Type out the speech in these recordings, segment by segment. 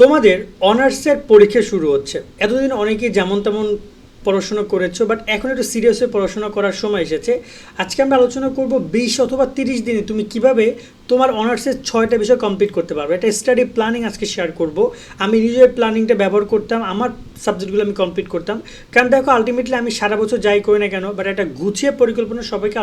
তোমাদের অনার্সের পরীক্ষা শুরু হচ্ছে। এতদিন অনেকে যেমন তেমন পড়াশোনা করেছ বাট এখন একটু সিরিয়াস হয়ে পড়াশোনা করার সময় এসেছে। আজকে আমরা আলোচনা করব বিশ অথবা তিরিশ দিনে তুমি কীভাবে তোমার অনার্সের ছয়টা বিষয় কমপ্লিট করতে পারবে। এটা স্টাডি প্ল্যানিং আজকে শেয়ার করব। আমি নিজের প্ল্যানিংটা ব্যবহার করতাম, আমার সাবজেক্টগুলো আমি কমপ্লিট করতাম। কারণ দেখো আলটিমেটলি আমি সারা বছর যাই করি না কেন বাট একটা গুছিয়ে পরিকল্পনা সবাইকে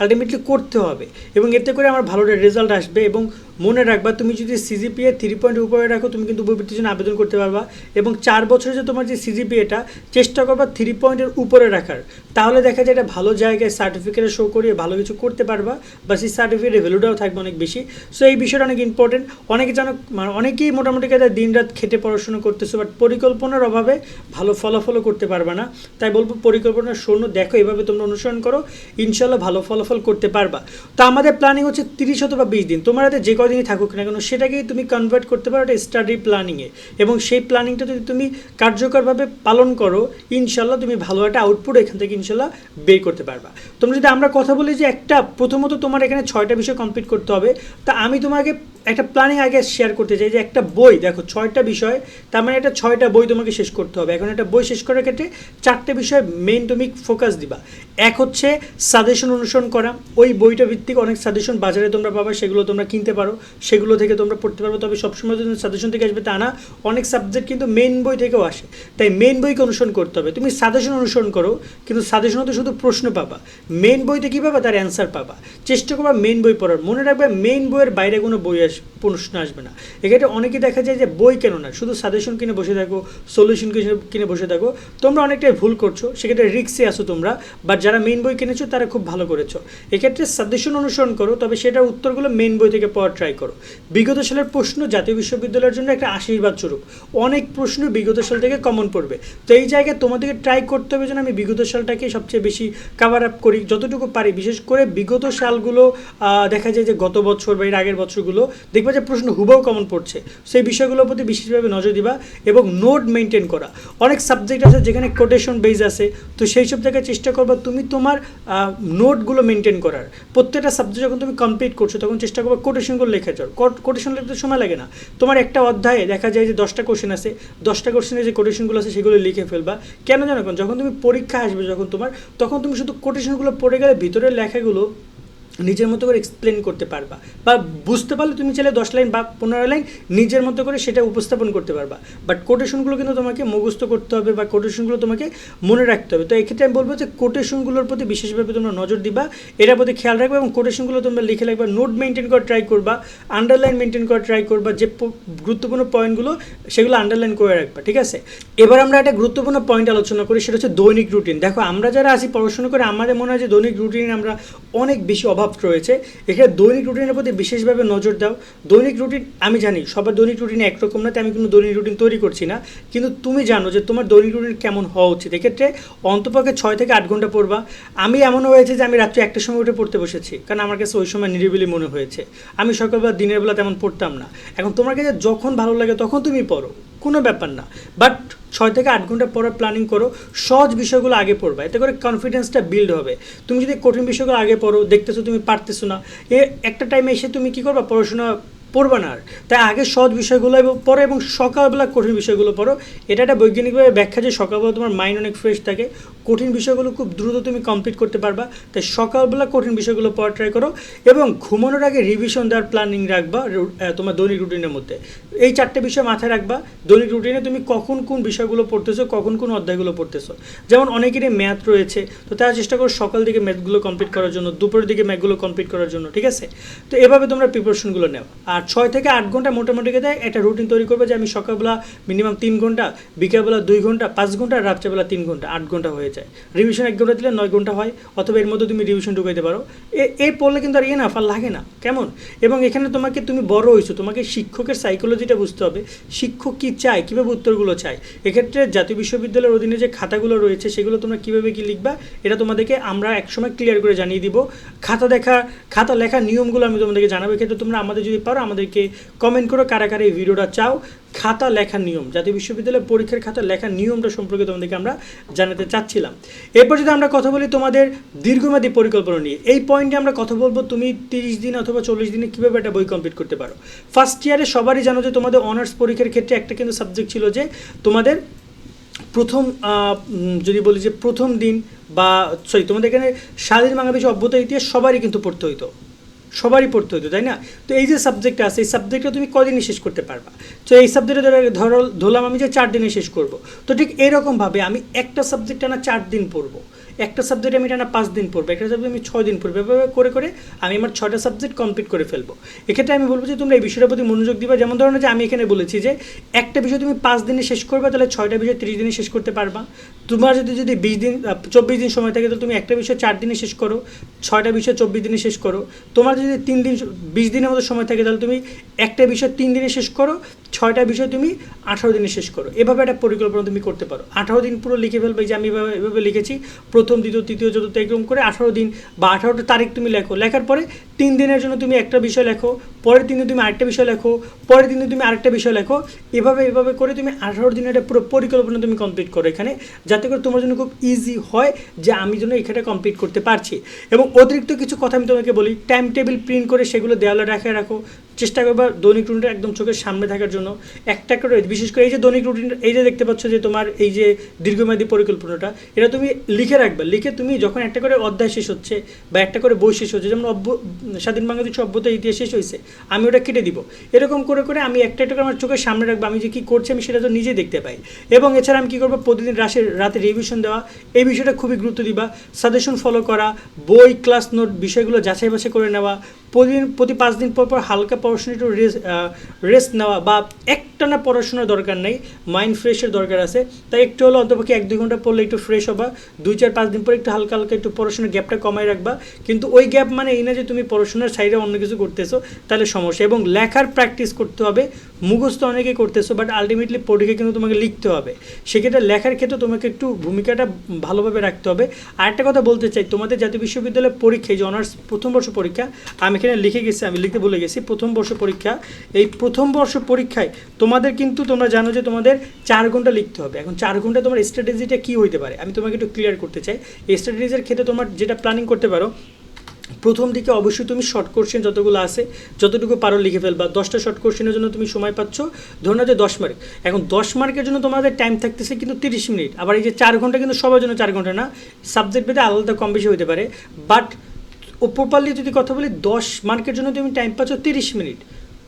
আলটিমেটলি করতে হবে। এবং এতে করে আমার ভালো রেজাল্ট আসবে এবং মনে রাখবা, তুমি যদি সিজিপিএ থ্রি পয়েন্ট উপরে রাখো, তুমি কিন্তু উপবৃত্তির জন্য আবেদন করতে পারবা। এবং চার বছরে যে তোমার যে সিজিপিএটা চেষ্টা করবা থ্রি পয়েন্টের উপরে রাখার। তাহলে দেখা যায় এটা ভালো জায়গায় সার্টিফিকেটে শো করিয়ে ভালো কিছু করতে পারবা, বা সেই সার্টিফিকেটের ভ্যালুটাও থাকবে অনেক বেশি। সো এই বিষয়টা অনেক ইম্পর্টেন্ট অনেকে যেন মানে অনেকেই মোটামুটি কাজে দিন রাত খেটে পড়াশোনা করতেছে বাট পরিকল্পনার অভাবে ভালো ফলাফলও করতে পারবা না। তাই বলব, পরিকল্পনার শূন্য দেখো, এভাবে তোমরা অনুসরণ করো ইনশাল্লাহ ভালো ফলাফল করতে পারবা। তো আমাদের প্ল্যানিং হচ্ছে তিরিশ অথবা বিশ দিন। তোমার হাতে যে কদিনই থাকুক না কেন, সেটাকেই তুমি কনভার্ট করতে পারো একটা স্টাডি প্ল্যানিংয়ে এবং সেই প্ল্যানিংটা যদি তুমি কার্যকরভাবে পালন করো ইনশাল্লাহ তুমি ভালো একটা আউটপুট এখান থেকে ইনশাল্লাহ বের করতে পারবা। তোমরা যদি আমরা কথা বলি যে একটা, প্রথমত তোমার এখানে ছয়টা বিষয় কমপ্লিট করতে হবে। তা আমি তোমাকে একটা প্ল্যানিং আগে শেয়ার করতে চাই যে একটা বই, দেখো, ছয়টা বিষয়, তার মানে একটা ছয়টা বই তোমাকে শেষ করতে হবে। এখন একটা বই শেষ করার ক্ষেত্রে চারটে বিষয় মেন তুমি ফোকাস দিবা। এক হচ্ছে সাজেশন অনুসরণ করা। ওই বইটা ভিত্তিক অনেক সাজেশন বাজারে তোমরা পাবা, সেগুলো তোমরা কিনতে পারো, সেগুলো থেকে তোমরা পড়তে পারবে তবে সবসময় যদি সাজেশন থেকে আসবে তা না, অনেক সাবজেক্ট কিন্তু মেন বই থেকেও আসে। তাই মেন বইকে অনুসরণ করতে হবে। তুমি সাজেশন অনুসরণ করো, কিন্তু সাজেশন তো শুধু প্রশ্ন পাবা। মেন বইতে কী পাবা? তার অ্যান্সার পাবা। চেষ্টা করবা মেন বই পড়ার। মনে রাখবে মেন বইয়ের বাইরে কোনো বই আস, প্রশ্ন আসবে না। এক্ষেত্রে অনেকে দেখা যায় যে বই কেন না। শুধু সাজেশন কিনে বসে থাকো সলিউশন কিনে বসে থাকো। তোমরা অনেকটাই ভুল করছ। সেক্ষেত্রে রিক্সে আসো তোমরা। বাট যারা মেন বই কিনেছো, তারা খুব ভালো করেছ। এক্ষেত্রে সাজেশন অনুসরণ করো, তবে সেটার উত্তরগুলো মেন বই থেকে পড়ার ট্রাই করো। বিগত সালের প্রশ্ন জাতীয় বিশ্ববিদ্যালয়ের জন্য একটা আশীর্বাদ স্বরূপ। অনেক প্রশ্ন বিগত সাল থেকে কমন পড়বে। তো এই জায়গায় তোমাদেরকে ট্রাই করতে হবে যেন আমি বিগত সালটাকে সবচেয়ে বেশি কাভার আপ করি, যতটুকু পারি। বিশেষ করে বিগত সালগুলো দেখা যায় যে গত বছর বা এর আগের বছরগুলো, দেখবা যে প্রশ্ন হুবাও কমন পড়ছে। সেই বিষয়গুলোর প্রতি বিশেষভাবে নজর দিবা এবং নোট মেনটেন করা। অনেক সাবজেক্ট আছে যেখানে কোটেশন বেস আছে। তো সেই সব জায়গায় চেষ্টা করবা তুমি তোমার নোটগুলো মেনটেন করার। প্রত্যেকটা সাবজেক্ট যখন তুমি কমপ্লিট করছ, তখন চেষ্টা করবে কোটেশনগুলো লেখা যাও কোটেশন লিখতে সময় লাগে না। তোমার একটা অধ্যায়ে দেখা যায় যে দশটা কোশ্চেন আছে। দশটা কোশ্চেনের যে কোটেশনগুলো আছে, সেগুলো লিখে ফেলবা। কেন জানো যখন তুমি পরীক্ষা আসবে যখন তোমার, তখন তুমি শুধু কোটেশনগুলো পড়ে গেলে ভিতরের লেখাগুলো নিজের মতো করে এক্সপ্লেন করতে পারবা। বা বুঝতে পারলে তুমি চাইলে দশ লাইন বা পনেরো লাইন নিজের মতো করে সেটা উপস্থাপন করতে পারবা। বাট কোটেশনগুলো কিন্তু তোমাকে মুখস্থ করতে হবে বা কোটেশনগুলো তোমাকে মনে রাখতে হবে। তো এক্ষেত্রে আমি বলব যে কোটেশনগুলোর প্রতি বিশেষভাবে তোমরা নজর দিবা, এটার প্রতি খেয়াল রাখবে এবং কোটেশনগুলো তোমরা লিখে রাখবা নোট মেনটেন করা ট্রাই করবা আন্ডারলাইন মেনটেন করা ট্রাই করবা, যে গুরুত্বপূর্ণ পয়েন্টগুলো সেগুলো আন্ডারলাইন করে রাখবা, ঠিক আছে? এবার আমরা একটা গুরুত্বপূর্ণ পয়েন্ট আলোচনা করি, সেটা হচ্ছে দৈনিক রুটিন দেখো, আমরা যারা আছি, পড়াশোনা করে আমাদের মনে হয় যে দৈনিক রুটিন আমরা অনেক বেশি অভাব রয়েছে। এখানে দৈনিক রুটিনের প্রতি বিশেষভাবে নজর দাও। দৈনিক রুটিন, আমি জানি সবার দৈনিক রুটিন একরকম না, তাই আমি কোনো দৈনিক রুটিন তৈরি করছি না। কিন্তু তুমি জানো যে তোমার দৈনিক রুটিন কেমন হওয়া উচিত। এক্ষেত্রে অন্তপক্ষে ছয় থেকে আট ঘণ্টা পড়বা। আমি এমন হয়েছে যে আমি রাত্রে একটার সময় উঠে পড়তে বসেছি, কারণ আমার কাছে ওই সময় নিরিবিলি মনে হয়েছে। আমি সকালবেলা, দিনের বেলা তেমন পড়তাম না। এখন তোমার কাছে যখন ভালো লাগে তখন তুমি পড়ো। কোনো ব্যাপার না। বাট ছয় থেকে আট ঘণ্টা পরে প্ল্যানিং করো, সহজ বিষয়গুলো আগে পড়বা। এতে করে কনফিডেন্সটা বিল্ড হবে। তুমি যদি কঠিন বিষয়গুলো আগে পড়ো, দেখতেছো তুমি পারতেছো না, এ একটা টাইমে এসে তুমি কী করবা? পড়াশোনা পড়বে না আর। তাই আগে সহজ বিষয়গুলো পড়ো এবং সকালবেলা কঠিন বিষয়গুলো পড়ো। এটা একটা বৈজ্ঞানিকভাবে ব্যাখ্যা যে সকালবেলা তোমার মাইন্ড অনেক ফ্রেশ থাকে কঠিন বিষয়গুলো খুব দ্রুত তুমি কমপ্লিট করতে পারবা। তাই সকালবেলা কঠিন বিষয়গুলো পড়া ট্রাই করো এবং ঘুমানোর আগে রিভিশন দেওয়ার প্ল্যানিং রাখবা তোমার দৈনিক রুটিনের মধ্যে। এই চারটে বিষয় মাথায় রাখবা। দৈনিক রুটিনে তুমি কখন কোন বিষয়গুলো পড়তেছো, কখন কোন অধ্যায়গুলো পড়তেছো। যেমন অনেকেরই ম্যাথ রয়েছে, তো তারা চেষ্টা করো সকাল দিকে ম্যাথগুলো কমপ্লিট করার জন্য, দুপুরের দিকে ম্যাথগুলো কমপ্লিট করার জন্য, ঠিক আছে? তো এভাবে তোমরা প্রিপারেশনগুলো নেও। আর ছয় থেকে আট ঘণ্টা মোটামুটি দেয় একটা রুটিন তৈরি করবে যে আমি সকালবেলা মিনিমাম তিন ঘণ্টা, বিকালবেলা দুই ঘণ্টা, পাঁচ ঘণ্টা রাত্রেবেলা তিন ঘণ্টা, আট ঘণ্টা হয়ে যায়। রিভিশন এক ঘণ্টা দিলে নয় ঘণ্টা হয়, অথবা এর মধ্যে তুমি রিভিশন ঢুকাইতে পারো। এই পড়লে কিন্তু আর ইয়ে না আর লাগে না। কেমন? এবং এখানে তোমাকে, তুমি বড় হয়েছো, তোমাকে শিক্ষকের সাইকোলজিটা বুঝতে হবে। শিক্ষক কী চায়? কীভাবে উত্তরগুলো চায়? এক্ষেত্রে জাতীয় বিশ্ববিদ্যালয়ের অধীনে যে খাতাগুলো রয়েছে, সেগুলো তোমরা কীভাবে কী লিখবা? এটা তোমাদেরকে আমরা একসময় ক্লিয়ার করে জানিয়ে দিব। খাতা দেখা, খাতা লেখার নিয়মগুলো আমি তোমাদেরকে জানাব। এক্ষেত্রে তোমরা আমাদের যদি পারো, আমাদেরকে কমেন্ট করো, কারা কারা এই ভিডিওটা চাও। খাতা লেখার নিয়ম, জাতীয় বিশ্ববিদ্যালয়ের পরীক্ষার খাতা লেখার নিয়মটা সম্পর্কে তোমাদেরকে আমরা জানাতে চাচ্ছিলাম। এরপর যদি আমরা কথা বলি তোমাদের দীর্ঘমেয়াদী পরিকল্পনা নিয়ে, এই পয়েন্টে আমরা কথা বলব তুমি তিরিশ দিন অথবা চল্লিশ দিনে কীভাবে একটা বই কমপ্লিট করতে পারো। ফার্স্ট ইয়ারে সবারই জানো যে তোমাদের অনার্স পরীক্ষার ক্ষেত্রে একটা কিন্তু সাবজেক্ট ছিল যে তোমাদের প্রথম যদি বলি যে প্রথম দিন বা সরি তোমাদের এখানে স্বাধীন বাংলাদেশ অভ্যুত ইতিহাস সবারই কিন্তু পড়তে হইতো। সবারই পড়তে হতো, তাই না? তো এই যে সাবজেক্টটা আছে, এই সাবজেক্টটা তুমি কদিনে শেষ করতে পারবা? তো এই সাবজেক্টে ধরো ধরো, ধরলাম আমি যে চার দিনে শেষ করব। তো ঠিক এরকমভাবে আমি একটা সাবজেক্টটা না চার দিন পড়ব। একটা সাবজেক্ট আমি টানা পাঁচ দিন পড়ব, একটা সাবজেক্ট আমি ছয় দিন পড়ব, এভাবে করে করে আমি আমার ছয়টা সাবজেক্ট কমপ্লিট করে ফেলব। এক্ষেত্রে আমি বলব যে তোমরা এই বিষয়টার প্রতি মনোযোগ দিবা। যেমন ধরো যে আমি এখানে বলেছি যে একটা বিষয় তুমি পাঁচ দিনে শেষ করবে, তাহলে ছয়টা বিষয় ত্রিশ দিনে শেষ করতে পারবা। তোমার যদি যদি বিশ দিন চব্বিশ দিন সময় থাকে, তাহলে তুমি একটা বিষয় চার দিনে শেষ করো, ছয়টা বিষয় চব্বিশ দিনে শেষ করো। তোমার যদি তিন দিন বিশ দিনের মতো সময় থাকে, তাহলে তুমি একটা বিষয় তিন দিনে শেষ করো, ছয়টা বিষয় তুমি আঠারো দিনে শেষ করো। এভাবে একটা পরিকল্পনা তুমি করতে পারো। আঠারো দিন পুরো লিখে ফেলবে যে আমি এভাবে এভাবে লিখেছি, প্রথম দ্বিতীয়, তৃতীয়, চতুর্থ এরকম করে আঠারো দিন বা আঠারোটা তারিখ তুমি লেখো। লেখার পরে তিন দিনের জন্য তুমি একটা বিষয় লেখো, পরের দিনে তুমি আরেকটা বিষয় লেখো, পরের দিনে তুমি আরেকটা বিষয় লেখো। এভাবে এভাবে করে তুমি আঠারো দিনের একটা পুরো পরিকল্পনা তুমি কমপ্লিট করো এখানে, যাতে করে তোমার জন্য খুব ইজি হয় যে আমি যেন এখানে কমপ্লিট করতে পারছি। এবং অতিরিক্ত কিছু কথা আমি তোমাকে বলি টাইম টেবিল প্রিন্ট করে সেগুলো দেওয়ালে রাখে রাখো। চেষ্টা করবা দৈনিক রুটিনটা একদম চোখের সামনে থাকার জন্য। একটা করে, বিশেষ করে এই যে দৈনিক রুটিন এই যে দেখতে পাচ্ছ যে তোমার এই যে দীর্ঘমেয়াদী পরিকল্পনাটা, এটা তুমি লিখে রাখবে। লিখে তুমি যখন একটা করে অধ্যায় শেষ হচ্ছে বা একটা করে বই শেষ হচ্ছে, যেমন অভ্য স্বাধীন বাংলাদেশ সভ্যতা ইতিহাস শেষ হয়েছে, আমি ওটা কেটে দিব। এরকম করে করে আমি একটা একটা করে আমার চোখের সামনে রাখব, আমি যে কী করছি আমি সেটা তো নিজেই দেখতে পাই। এবং এছাড়া আমি কী করব, প্রতিদিন রাশের রাতে রিভিশন দেওয়া, এই বিষয়টা খুবই গুরুত্ব দিবা। সাজেশন ফলো করা, বই ক্লাস নোট বিষয়গুলো যাচাই বাছাই করে নেওয়া প্রতিদিন, প্রতি পাঁচ দিন পর পর হালকা পড়াশোনা একটু রেস্ট নেওয়া বা একটানা পড়াশোনার দরকার নেই মাইন্ড ফ্রেশের দরকার আছে। তাই একটু হলো অন্তপক্ষে এক দুই ঘণ্টা পড়লে একটু ফ্রেশ হবা, দুই চার পাঁচ দিন পর একটু হালকা হালকা একটু পড়াশোনার গ্যাপটা কমাই রাখবা। কিন্তু ওই গ্যাপ মানে এই না যে তুমি পড়াশোনার সাইডে অন্য কিছু করতেছো, তাহলে সমস্যা। এবং লেখার প্র্যাকটিস করতে হবে, মুখস্থ অনেকে করতেছো বাট আলটিমেটলি পরীক্ষা কিন্তু তোমাকে লিখতে হবে। সেক্ষেত্রে লেখার ক্ষেত্রে তোমাকে একটু ভূমিকাটা ভালোভাবে রাখতে হবে। আরেকটা কথা বলতে চাই, তোমাদের জাতীয় বিশ্ববিদ্যালয়ের পরীক্ষা এই যে অনার্স প্রথম বর্ষ পরীক্ষা, আমি এখানে লিখে গেছি, আমি লিখতে বলে গেছি। প্রথম বর্ষ পরীক্ষা। এই প্রথম বর্ষ পরীক্ষায় তোমাদের কিন্তু তোমরা জানো যে তোমাদের চার ঘণ্টা লিখতে হবে। এখন চার ঘণ্টা তোমার স্ট্র্যাটেজিটা কী হইতে পারে? আমি তোমাকে একটু ক্লিয়ার করতে চাই। এই স্ট্র্যাটেজির ক্ষেত্রে তোমার যেটা প্ল্যানিং করতে পারো, প্রথম দিকে অবশ্যই তুমি শর্ট কোশ্চেন যতগুলো আছে, যতটুকু পারো লিখে ফেলবা। দশটা শর্ট কোশ্চেনের জন্য তুমি সময় পাচ্ছ। ধরো না যে দশ মার্ক এখন দশ মার্কের জন্য তোমাদের টাইম থাকতেছে কিন্তু তিরিশ মিনিট আবার এই যে চার ঘণ্টা কিন্তু সবার জন্য চার ঘণ্টা না। সাবজেক্ট ভেদে আলাদা কম বেশি হতে পারে। বাট ও প্রপারলি যদি কথা বলি দশ মার্কের জন্য তুমি টাইম পাচ্ছ তিরিশ মিনিট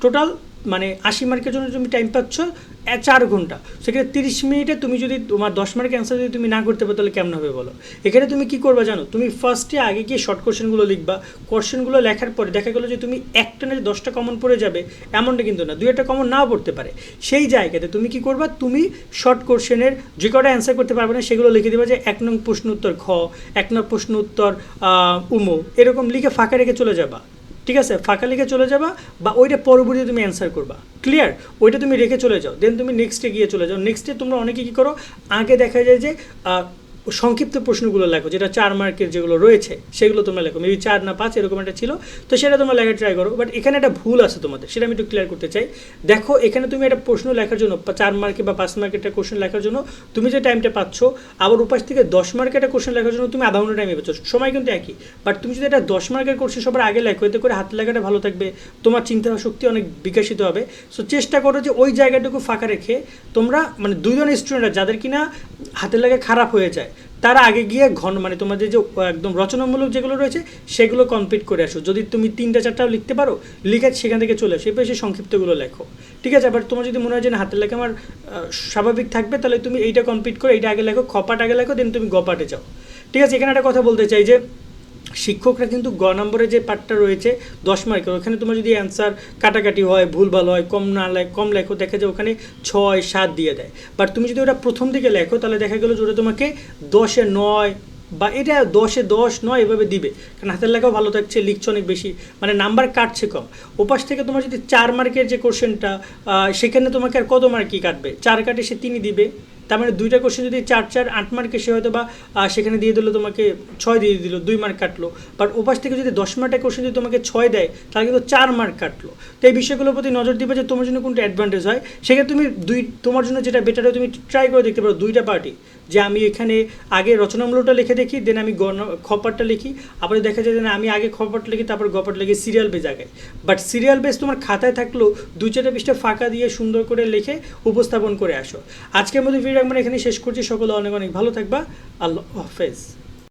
টোটাল মানে আশি মার্কের জন্য তুমি টাইম পাচ্ছ চার ঘণ্টা। সেক্ষেত্রে তিরিশ মিনিটে তুমি যদি তোমার দশ মার্কের অ্যান্সার যদি তুমি না করতে পারো, তাহলে কেমন হবে বলো? এখানে তুমি কি করবা জানো? তুমি ফার্স্টে আগে গিয়ে শর্ট কোশ্চেনগুলো লিখবা। কোশ্চেনগুলো লেখার পরে দেখা গেলো যে তুমি একটা না দশটা কমন পড়ে যাবে, এমনটা কিন্তু না। দুই একটা কমন নাও পড়তে পারে। সেই জায়গাতে তুমি কি করবা? তুমি শর্ট কোশ্চেনের যে কটা অ্যান্সার করতে পারবে না, সেগুলো লিখে দেবা যে এক নং প্রশ্ন উত্তর খ এক নং প্রশ্ন উত্তর উমো এরকম লিখে ফাঁকা রেখে চলে যাবা। ঠিক আছে, ফাঁকা লিখে চলে যাবা বা ওইটা পরবর্তী তুমি অ্যান্সার করবা। ক্লিয়ার ওইটা তুমি রেখে চলে যাও। দেন তুমি নেক্সটে গিয়ে চলে যাও। নেক্সটে তোমরা অনেকে কী করো? আগে দেখা যায় যে সংক্ষিপ্ত প্রশ্নগুলো লেখো, যেটা চার মার্কের যেগুলো রয়েছে, সেগুলো তোমরা লেখো। মেবি চার না পাঁচ এরকম একটা ছিল। তো সেটা তোমরা লেখা ট্রাই করো। বাট এখানে একটা ভুল আছে তোমাদের, সেটা আমি একটু ক্লিয়ার করতে চাই। দেখো, এখানে তুমি একটা প্রশ্ন লেখার জন্য চার মার্কে বা পাঁচ মার্কের একটা কোশ্চেন লেখার জন্য, তুমি যে টাইমটা পাচ্ছ, আবার উপাস থেকে দশ মার্কের একটা কোশ্চেন লেখার জন্য তুমি আধা ঘণ্টা টাইমে পাচ্ছ। সময় কিন্তু একই। বাট তুমি যদি একটা দশ মার্কের কোশ্চেন সবার আগে লেখো, এতে করে হাত লেখাটা ভালো থাকবে, তোমার চিন্তা শক্তি অনেক বিকশিত হবে। সো চেষ্টা করো যে ওই জায়গাটুকু ফাঁকা রেখে তোমরা মানে দুইজন স্টুডেন্টরা যাদের কিনা হাতের লেখা খারাপ হয়ে যায় তারা আগে গিয়ে ঘন মানে তোমাদের যে একদম রচনামূলক যেগুলো রয়েছে, সেগুলো কমপ্লিট করে আসো। যদি তুমি তিনটা, চারটাও লিখতে পারো, লিখে সেখান থেকে চলে আসো। এরপরে সেই সংক্ষিপ্তগুলো লেখো। ঠিক আছে? আবার তোমার যদি মনে হয় যে হাতের লেখা আমার স্বাভাবিক থাকবে, তাহলে তুমি এইটা কমপ্লিট করে, এইটা আগে লেখো খপাট আগে লেখো দেন তুমি গপাটে যাও। ঠিক আছে? এখানে একটা কথা বলতে চাই যে শিক্ষকরা কিন্তু গ নম্বরে যে পার্টটা রয়েছে, দশ মার্কের, ওখানে তোমার যদি অ্যান্সার কাটাকাটি হয়, ভুল ভালো হয়, কম না লেখ কম লেখো, দেখা যায় ওখানে ছয়, সাত দিয়ে দেয়। বাট তুমি যদি ওটা প্রথম দিকে লেখো, তাহলে দেখা গেলো যে ওটা তোমাকে দশে নয় বা এটা দশে দশ নয় এভাবে দিবে। কারণ হাতের লেখাও ভালো থাকছে, লিখছে অনেক বেশি মানে নাম্বার কাটছে কম। ওপাশ থেকে তোমার যদি চার মার্কের যে কোশ্চেনটা সেখানে তোমাকে আর কত মার্কই কাটবে? চার কাটে সে তিনি দিবে। তার মানে দুইটা কোশ্চেন যদি চার চার, আট মার্কে সে হয়তো বা সেখানে দিয়ে দিল, তোমাকে ছয় দিয়ে দিল, দুই মার্ক কাটলো। বাট ওপাশ থেকে যদি দশ মার্কের কোশ্চেন যদি তোমাকে ছয় দেয়, তাহলে কিন্তু চার মার্ক কাটলো। তো এই বিষয়গুলোর প্রতি নজর দিবে যে তোমার জন্য কোনটা অ্যাডভান্টেজ হয়। সেখানে তুমি দুই, তোমার জন্য যেটা বেটার হয়, তুমি ট্রাই করে দেখতে পারো দুইটা পার্টি যে আমি এখানে আগে রচনামূলকটা লিখে দেখি দেন আমি খপারটা লিখি। আবার দেখা যায় যে আমি আগে খপারটা লিখি, তারপর গপারটা লিখি সিরিয়াল বেজ আগে। বাট সিরিয়াল বেজ তোমার খাতায় থাকলেও দু চারটা পৃষ্ঠা ফাঁকা দিয়ে সুন্দর করে লিখে উপস্থাপন করে আসো। আজকের মধ্যে ভিডিও আমরা এখানে শেষ করছি। সকলে অনেক অনেক ভালো থাকবা। আল্লাহ হাফেজ।